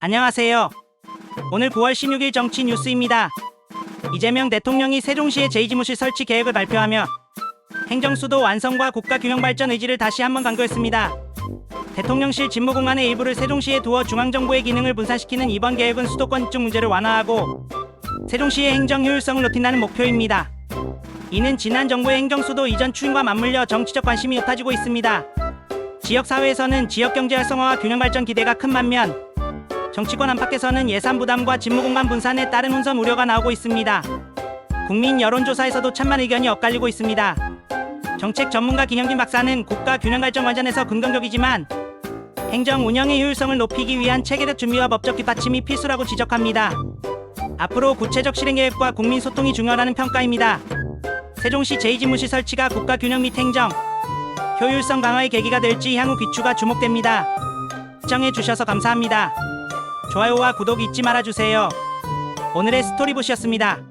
안녕하세요. 오늘 9월 16일 정치 뉴스입니다. 이재명 대통령이 세종시의 제2지무실 설치 계획을 발표하며 행정수도 완성과 국가균형 발전 의지를 다시 한번 강조했습니다. 대통령실 집무공간의 일부를 세종시에 두어 중앙정부의 기능을 분산시키는 이번 계획은 수도권 입증 문제를 완화하고 세종시의 행정 효율성을 높인다는 목표입니다. 이는 지난 정부의 행정수도 이전 추진과 맞물려 정치적 관심이 높아지고 있습니다. 지역사회에서는 지역경제 활성화와 균형 발전 기대가 큰 반면 정치권 안팎에서는 예산 부담과 집무공간 분산에 따른 혼선 우려가 나오고 있습니다. 국민 여론조사에서도 찬반 의견이 엇갈리고 있습니다. 정책 전문가 김영진 박사는 국가 균형 발전 관점에서 긍정적이지만 행정 운영의 효율성을 높이기 위한 체계적 준비와 법적 뒷받침이 필수라고 지적합니다. 앞으로 구체적 실행 계획과 국민 소통이 중요하다는 평가입니다. 세종시 제2지무실 설치가 국가 균형 및 행정 효율성 강화의 계기가 될지 향후 귀추가 주목됩니다. 시청해 주셔서 감사합니다. 좋아요와 구독 잊지 말아주세요. 오늘의 스토리봇이었습니다.